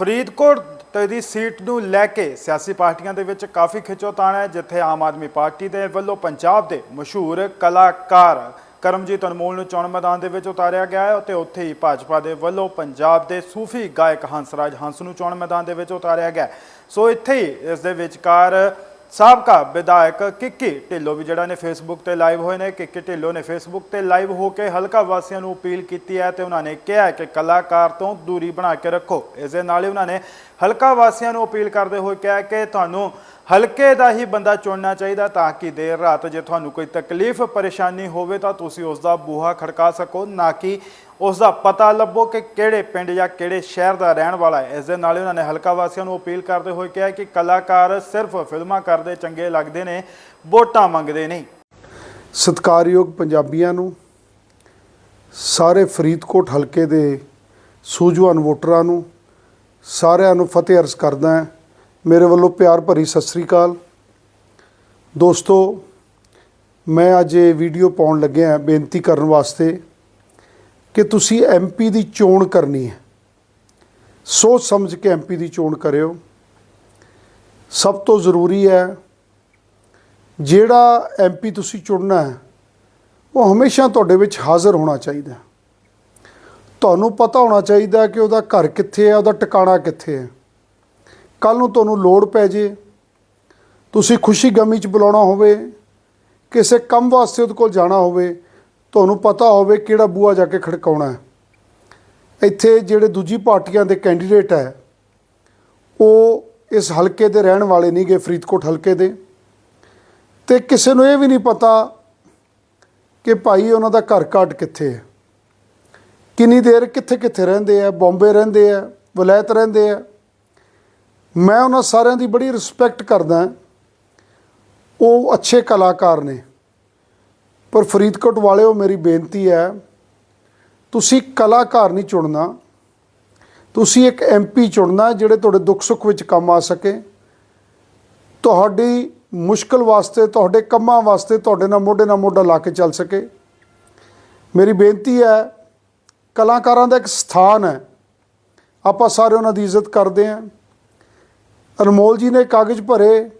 ਫਰੀਦਕੋਟ ਤੇ ਦੀ ਸੀਟ ਨੂੰ ਲੈ ਕੇ ਸਿਆਸੀ ਪਾਰਟੀਆਂ ਦੇ ਵਿੱਚ ਕਾਫੀ ਖਿੱਚੋਤਾਣ ਹੈ, ਜਿੱਥੇ ਆਮ ਆਦਮੀ ਪਾਰਟੀ ਦੇ ਵੱਲੋਂ ਪੰਜਾਬ ਦੇ ਮਸ਼ਹੂਰ ਕਲਾਕਾਰ ਕਰਮਜੀਤ ਅਨਮੋਲ ਨੂੰ ਚੋਣ ਮੈਦਾਨ ਦੇ ਵਿੱਚ ਉਤਾਰਿਆ ਗਿਆ ਹੈ ਅਤੇ ਉੱਥੇ ਹੀ ਭਾਜਪਾ ਦੇ ਵੱਲੋਂ ਪੰਜਾਬ ਦੇ ਸੂਫੀ ਗਾਇਕ ਹੰਸਰਾਜ ਹੰਸ ਨੂੰ ਚੋਣ ਮੈਦਾਨ ਦੇ ਵਿੱਚ ਉਤਾਰਿਆ ਗਿਆ ਸੋ ਇੱਥੇ ਹੀ ਇਸ ਦੇ ਵਿਚਕਾਰ ਸਾਬਕਾ ਵਿਧਾਇਕ ਕਿੱਕੀ ਢਿੱਲੋਂ ਵੀ ਜਿਹੜਾ ਨੇ ਫੇਸਬੁੱਕ ਤੇ ਲਾਈਵ ਹੋਏ ਨੇ, ਕਿੱਕੀ ਢਿੱਲੋਂ ਨੇ ਫੇਸਬੁੱਕ ਤੇ ਲਾਈਵ ਹੋ ਕੇ ਹਲਕਾ ਵਾਸੀਆਂ ਨੂੰ ਅਪੀਲ ਕੀਤੀ ਹੈ ਤੇ ਉਹਨਾਂ ਨੇ ਕਿਹਾ ਕਿ ਕਲਾਕਾਰ ਤੋਂ ਦੂਰੀ ਬਣਾ ਕੇ ਰੱਖੋ। ਇਸ ਦੇ ਨਾਲ ਹੀ ਉਹਨਾਂ ਨੇ ਹਲਕਾ ਵਾਸੀਆਂ ਨੂੰ ਅਪੀਲ ਕਰਦੇ ਹੋਏ ਕਿਹਾ ਕਿ ਤੁਹਾਨੂੰ ਹਲਕੇ ਦਾ ਹੀ ਬੰਦਾ ਚੁਣਨਾ ਚਾਹੀਦਾ ਤਾਂ ਕਿ ਦੇਰ ਰਾਤ ਜੇ ਤੁਹਾਨੂੰ ਕੋਈ ਤਕਲੀਫ, ਪਰੇਸ਼ਾਨੀ ਹੋਵੇ ਤਾਂ ਤੁਸੀਂ ਉਸ ਦਾ ਬੂਹਾ ਖੜਕਾ ਸਕੋ, ਨਾ ਕਿ ਉਸ ਦਾ ਪਤਾ ਲੱਭੋ ਕਿ ਕਿਹੜੇ ਪਿੰਡ ਜਾਂ ਕਿਹੜੇ ਸ਼ਹਿਰ ਦਾ ਰਹਿਣ ਵਾਲਾ ਹੈ। ਇਸ ਦੇ ਨਾਲ ਹੀ ਉਹਨਾਂ ਨੇ ਹਲਕਾ ਵਾਸੀਆਂ ਨੂੰ ਅਪੀਲ ਕਰਦੇ ਹੋਏ ਕਿਹਾ ਕਿ ਕਲਾਕਾਰ ਸਿਰਫ ਫਿਲਮਾਂ ਕਰਦੇ ਚੰਗੇ ਲੱਗਦੇ ਨੇ, ਵੋਟਾਂ ਮੰਗਦੇ ਨਹੀਂ। ਸਤਿਕਾਰਯੋਗ ਪੰਜਾਬੀਆਂ ਨੂੰ, ਸਾਰੇ ਫਰੀਦਕੋਟ ਹਲਕੇ ਦੇ ਸੂਝਵਾਨ ਵੋਟਰਾਂ ਨੂੰ, ਸਾਰਿਆਂ ਨੂੰ ਫਤਿਹ ਅਰਜ਼ ਕਰਦਾ ਹਾਂ। ਮੇਰੇ ਵੱਲੋਂ ਪਿਆਰ ਭਰੀ ਸਤਿ ਸ੍ਰੀ ਅਕਾਲ। ਦੋਸਤੋ, ਮੈਂ ਅੱਜ ਇਹ ਵੀਡੀਓ ਪਾਉਣ ਲੱਗਿਆ ਬੇਨਤੀ ਕਰਨ ਵਾਸਤੇ। ਕਿ ਤੁਸੀਂ ਐਮਪੀ ਦੀ ਚੋਣ ਕਰਨੀ ਹੈ। ਸੋਚ ਸਮਝ ਕੇ ਐਮਪੀ ਦੀ ਚੋਣ ਕਰਿਓ। ਸਭ ਤੋਂ ਜ਼ਰੂਰੀ ਹੈ, ਜਿਹੜਾ ਐਮਪੀ ਤੁਸੀਂ ਚੁਣਨਾ ਹੈ, ਉਹ ਹਮੇਸ਼ਾ ਤੁਹਾਡੇ ਵਿੱਚ ਹਾਜ਼ਰ ਹੋਣਾ ਚਾਹੀਦਾ ਤੁਹਾਨੂੰ ਪਤਾ ਹੋਣਾ ਚਾਹੀਦਾ ਕਿ ਉਹਦਾ ਘਰ ਕਿੱਥੇ ਹੈ, ਉਹਦਾ ਟਿਕਾਣਾ ਕਿੱਥੇ ਹੈ। ਕੱਲ ਨੂੰ ਤੁਹਾਨੂੰ ਲੋੜ ਪੈ ਜੇ, ਤੁਸੀਂ ਖੁਸ਼ੀ ਗਮੀ ਚ ਬੁਲਾਉਣਾ ਹੋਵੇ, ਕਿਸੇ ਕੰਮ ਵਾਸਤੇ ਉਹਦੇ ਕੋਲ ਜਾਣਾ ਹੋਵੇ ਤੁਹਾਨੂੰ ਪਤਾ ਹੋਵੇ ਕਿਹੜਾ ਬੂਆ ਜਾ ਕੇ ਖੜਕਾਉਣਾ ਹੈ। ਇੱਥੇ ਜਿਹੜੇ ਦੂਜੀ ਪਾਰਟੀਆਂ ਦੇ ਕੈਂਡੀਡੇਟ ਹੈ, ਉਹ ਇਸ ਹਲਕੇ ਦੇ ਰਹਿਣ ਵਾਲੇ ਨਹੀਂ ਗੇ ਫਰੀਦਕੋਟ ਹਲਕੇ ਦੇ। ਤੇ ਕਿਸੇ ਨੂੰ ਇਹ ਵੀ ਨਹੀਂ ਪਤਾ ਕਿ ਭਾਈ ਉਹਨਾਂ ਦਾ ਘਰ ਘਾਟ ਕਿੱਥੇ ਹੈ। ਕਿੰਨੀ ਦੇਰ ਕਿੱਥੇ ਕਿੱਥੇ ਰਹਿੰਦੇ ਆ, ਬੰਬੇ ਰਹਿੰਦੇ ਆ, ਵਲੈਤ ਰਹਿੰਦੇ ਆ। ਮੈਂ ਉਹਨਾਂ ਸਾਰਿਆਂ ਦੀ ਬੜੀ ਰਿਸਪੈਕਟ ਕਰਦਾ ਉਹ ਅੱਛੇ ਕਲਾਕਾਰ ਨੇ। ਪਰ ਫਰੀਦਕੋਟ ਵਾਲਿਓ ਮੇਰੀ ਬੇਨਤੀ ਹੈ, ਤੁਸੀਂ ਕਲਾਕਾਰ ਨਹੀਂ ਚੁਣਨਾ। ਤੁਸੀਂ ਇੱਕ ਐਮਪੀ ਚੁਣਨਾ ਜਿਹੜੇ ਤੁਹਾਡੇ ਦੁੱਖ ਸੁੱਖ ਵਿੱਚ ਕੰਮ ਆ ਸਕੇ। ਤੁਹਾਡੀ ਮੁਸ਼ਕਲ ਵਾਸਤੇ, ਤੁਹਾਡੇ ਕੰਮਾਂ ਵਾਸਤੇ ਤੁਹਾਡੇ ਨਾਲ ਮੋਢੇ ਨਾਲ ਮੋਢਾ ਲਾ ਕੇ ਚੱਲ ਸਕੇ। ਮੇਰੀ ਬੇਨਤੀ ਹੈ, ਕਲਾਕਾਰਾਂ ਦਾ ਇੱਕ ਸਥਾਨ ਹੈ। ਆਪਾਂ ਸਾਰੇ ਉਹਨਾਂ ਦੀ ਇੱਜ਼ਤ ਕਰਦੇ ਹਾਂ। ਅਨਮੋਲ ਜੀ ਨੇ ਕਾਗਜ਼ ਭਰੇ।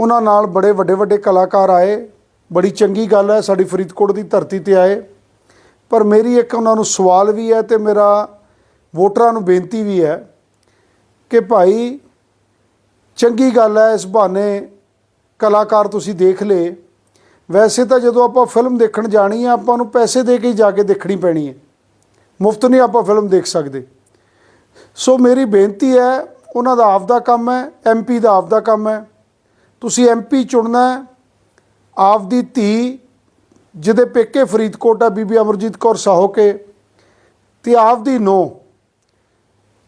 ਉਹਨਾਂ ਨਾਲ ਬੜੇ ਵੱਡੇ ਵੱਡੇ ਕਲਾਕਾਰ ਆਏ। ਬੜੀ ਚੰਗੀ ਗੱਲ ਹੈ, ਸਾਡੀ ਫਰੀਦਕੋਟ ਦੀ ਧਰਤੀ ਤੇ ਆਏ। ਪਰ ਮੇਰੀ ਇੱਕ ਉਹਨਾਂ ਨੂੰ ਸਵਾਲ ਵੀ ਹੈ ਤੇ ਮੇਰਾ ਵੋਟਰਾਂ ਨੂੰ ਬੇਨਤੀ ਵੀ ਹੈ ਕਿ ਭਾਈ ਚੰਗੀ ਗੱਲ ਹੈ, ਇਸ ਬਹਾਨੇ ਕਲਾਕਾਰ ਤੁਸੀਂ ਦੇਖ ਲਏ। ਵੈਸੇ ਤਾਂ ਜਦੋਂ ਆਪਾਂ ਫਿਲਮ ਦੇਖਣ ਜਾਣੀ ਹੈ, ਆਪਾਂ ਨੂੰ ਪੈਸੇ ਦੇ ਕੇ ਹੀ ਜਾ ਕੇ ਦੇਖਣੀ ਪੈਣੀ ਹੈ। ਮੁਫਤ ਨਹੀਂ ਆਪਾਂ ਫਿਲਮ ਦੇਖ ਸਕਦੇ। ਸੋ ਮੇਰੀ ਬੇਨਤੀ ਹੈ, ਉਹਨਾਂ ਦਾ ਆਪਦਾ ਕੰਮ ਹੈ ਐਮਪੀ ਦਾ ਆਪਦਾ ਕੰਮ ਹੈ। ਤੁਸੀਂ ਐਮਪੀ ਚੁਣਨਾ ਹੈ ਆਪਦੀ ਧੀ ਜਿਹਦੇ ਪੇਕੇ ਫਰੀਦਕੋਟ ਆ, ਬੀਬੀ ਅਮਰਜੀਤ ਕੌਰ ਸਾਹੋ ਕੇ ਤੇ ਆਪਦੀ ਨੋ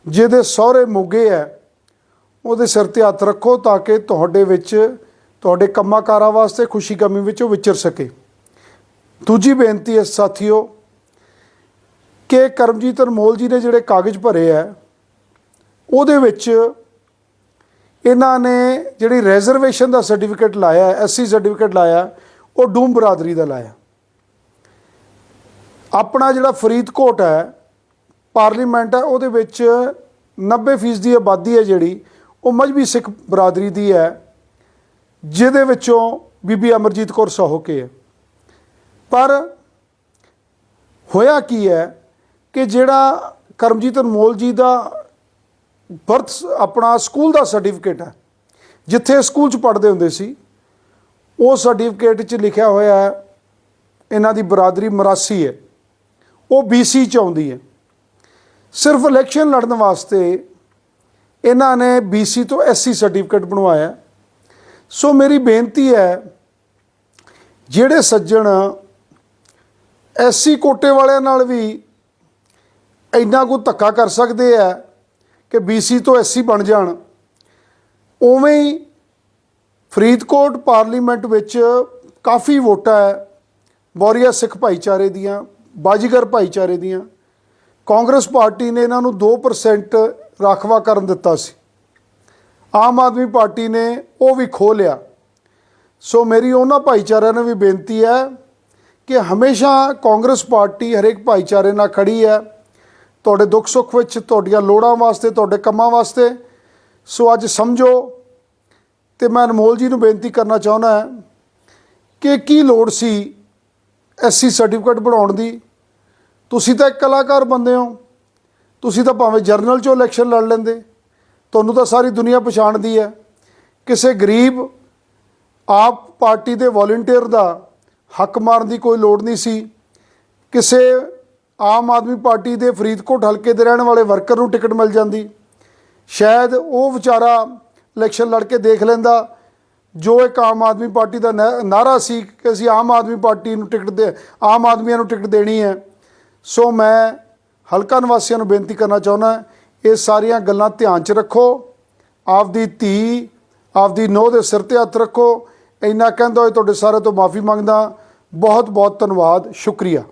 ਜਿਹਦੇ ਸਹੁਰੇ ਮੁਗੇ ਹੈ ਉਹਦੇ ਸਿਰ ਤੇ ਹੱਥ ਰੱਖੋ ਤਾਂ ਕਿ ਤੁਹਾਡੇ ਵਿੱਚ, ਤੁਹਾਡੇ ਕੰਮਾਂ ਕਾਰਾਂ ਵਾਸਤੇ ਖੁਸ਼ੀ ਕਮੀ ਵਿੱਚ ਉਹ ਵਿਚਰ ਸਕੇ। ਦੂਜੀ ਬੇਨਤੀ ਹੈ ਸਾਥੀਓ ਕਿ ਕਰਮਜੀਤ ਅਨਮੋਲ ਜੀ ਨੇ ਜਿਹੜੇ ਕਾਗਜ਼ ਭਰੇ ਹੈ ਉਹਦੇ ਵਿੱਚ ਇਹਨਾਂ ਨੇ ਜਿਹੜੀ ਰਿਜ਼ਰਵੇਸ਼ਨ ਦਾ ਸਰਟੀਫਿਕੇਟ ਲਾਇਆ ਐਸਸੀ ਸਰਟੀਫਿਕੇਟ ਲਾਇਆ, ਉਹ ਡੂਮ ਬਰਾਦਰੀ ਦਾ ਲਾਇਆ। ਆਪਣਾ ਜਿਹੜਾ ਫਰੀਦਕੋਟ ਹੈ ਪਾਰਲੀਮੈਂਟ ਹੈ, ਉਹਦੇ ਵਿੱਚ 90% ਦੀ ਆਬਾਦੀ ਹੈ ਜਿਹੜੀ, ਉਹ ਮਜਬੀ ਸਿੱਖ ਬਰਾਦਰੀ ਦੀ ਹੈ, ਜਿਹਦੇ ਵਿੱਚੋਂ ਬੀਬੀ ਅਮਰਜੀਤ ਕੌਰ ਸਹੋਕੇ ਹੈ। ਪਰ ਹੋਇਆ ਕੀ ਹੈ ਕਿ ਜਿਹੜਾ ਕਰਮਜੀਤ ਅਨਮੋਲ ਜੀ ਦਾ ਬਰਥ ਆਪਣਾ ਸਕੂਲ ਦਾ ਸਰਟੀਫਿਕੇਟ ਹੈ। ਜਿੱਥੇ ਸਕੂਲ 'ਚ ਪੜ੍ਹਦੇ ਹੁੰਦੇ ਸੀ, ਉਹ ਸਰਟੀਫਿਕੇਟ 'ਚ ਲਿਖਿਆ ਹੋਇਆ ਹੈ, ਇਹਨਾਂ ਦੀ ਬਰਾਦਰੀ ਮਰਾਸੀ ਹੈ। ਉਹ BC 'ਚ ਆਉਂਦੀ ਹੈ। ਸਿਰਫ ਇਲੈਕਸ਼ਨ ਲੜਨ ਵਾਸਤੇ ਇਹਨਾਂ ਨੇ BC ਤੋਂ SC ਸਰਟੀਫਿਕੇਟ ਬਣਵਾਇਆ ਸੋ ਮੇਰੀ ਬੇਨਤੀ ਹੈ, ਜਿਹੜੇ ਸੱਜਣ ਐਸਸੀ ਕੋਟੇ ਵਾਲਿਆਂ ਨਾਲ ਵੀ ਇੰਨਾ ਕੁ ਧੱਕਾ ਕਰ ਸਕਦੇ ਆ ਕਿ BC ਤੋਂ ਐਸਸੀ ਬਣ ਜਾਣ। ਉਵੇਂ ਹੀ ਫਰੀਦਕੋਟ ਪਾਰਲੀਮੈਂਟ ਵਿੱਚ ਕਾਫੀ ਵੋਟਾਂ ਹੈ ਬੌਰੀਆ ਸਿੱਖ ਭਾਈਚਾਰੇ ਦੀਆਂ, ਬਾਜੀਗਰ ਭਾਈਚਾਰੇ ਦੀਆਂ। ਕਾਂਗਰਸ ਪਾਰਟੀ ਨੇ ਇਹਨਾਂ ਨੂੰ 2% ਰਾਖਵਾ ਕਰਨ ਦਿੱਤਾ ਸੀ। ਆਮ ਆਦਮੀ ਪਾਰਟੀ ਨੇ ਉਹ ਵੀ ਖੋਹ ਲਿਆ। ਸੋ ਮੇਰੀ ਉਹਨਾਂ ਭਾਈਚਾਰਿਆਂ ਨੂੰ ਵੀ ਬੇਨਤੀ ਹੈ ਕਿ ਹਮੇਸ਼ਾ ਕਾਂਗਰਸ ਪਾਰਟੀ ਹਰੇਕ ਭਾਈਚਾਰੇ ਨਾਲ ਖੜੀ ਹੈ ਤੁਹਾਡੇ ਦੁੱਖ ਸੁੱਖ ਵਿੱਚ, ਤੁਹਾਡੀਆਂ ਲੋੜਾਂ ਵਾਸਤੇ, ਤੁਹਾਡੇ ਕੰਮਾਂ ਵਾਸਤੇ। ਸੋ ਅੱਜ ਸਮਝੋ ਤੇ ਮੈਂ ਅਨਮੋਲ ਜੀ ਨੂੰ ਬੇਨਤੀ ਕਰਨਾ ਚਾਹੁੰਦਾ ਕਿ ਕੀ ਲੋੜ ਸੀ ਐਸਸੀ ਸਰਟੀਫਿਕੇਟ ਬਣਾਉਣ ਦੀ? ਤੁਸੀਂ ਤਾਂ ਇੱਕ ਕਲਾਕਾਰ ਬੰਦੇ ਹੋ। ਤੁਸੀਂ ਤਾਂ ਭਾਵੇਂ ਜਰਨਲ ਚੋਂ ਇਲੈਕਸ਼ਨ ਲੜ ਲੈਂਦੇ। ਤੁਹਾਨੂੰ ਤਾਂ ਸਾਰੀ ਦੁਨੀਆ ਪਛਾਣਦੀ ਹੈ। ਕਿਸੇ ਗਰੀਬ ਆਪ ਪਾਰਟੀ ਦੇ ਵੋਲੰਟੀਅਰ ਦਾ ਹੱਕ ਮਾਰਨ ਦੀ ਕੋਈ ਲੋੜ ਨਹੀਂ ਸੀ। ਕਿਸੇ ਆਮ ਆਦਮੀ ਪਾਰਟੀ ਦੇ ਫਰੀਦਕੋਟ ਹਲਕੇ ਦੇ ਰਹਿਣ ਵਾਲੇ ਵਰਕਰ ਨੂੰ ਟਿਕਟ ਮਿਲ ਜਾਂਦੀ। ਸ਼ਾਇਦ ਉਹ ਵਿਚਾਰਾ ਇਲੈਕਸ਼ਨ ਲੜ ਕੇ ਦੇਖ ਲੈਂਦਾ। ਜੋ ਇੱਕ ਆਮ ਆਦਮੀ ਪਾਰਟੀ ਦਾ ਨਾ- ਨਾਅਰਾ ਸੀ ਕਿ ਅਸੀਂ ਆਮ ਆਦਮੀ ਪਾਰਟੀ ਨੂੰ ਟਿਕਟ ਦੇ, ਆਮ ਆਦਮੀਆਂ ਨੂੰ ਟਿਕਟ ਦੇਣੀ ਹੈ। ਸੋ ਮੈਂ ਹਲਕਾ ਨਿਵਾਸੀਆਂ ਨੂੰ ਬੇਨਤੀ ਕਰਨਾ ਚਾਹੁੰਦਾ ਇਹ ਸਾਰੀਆਂ ਗੱਲਾਂ ਧਿਆਨ 'ਚ ਰੱਖੋ। ਆਪਦੀ ਧੀ, ਆਪਦੀ ਨੋਹ ਦੇ ਸਿਰ ਤੇ ਹੱਥ ਰੱਖੋ। ਇੰਨਾ ਕਹਿੰਦਾ ਹੋਏ ਤੁਹਾਡੇ ਸਾਰੇ ਤੋਂ ਮਾਫੀ ਮੰਗਦਾ। ਬਹੁਤ ਬਹੁਤ ਧੰਨਵਾਦ। ਸ਼ੁਕਰੀਆ।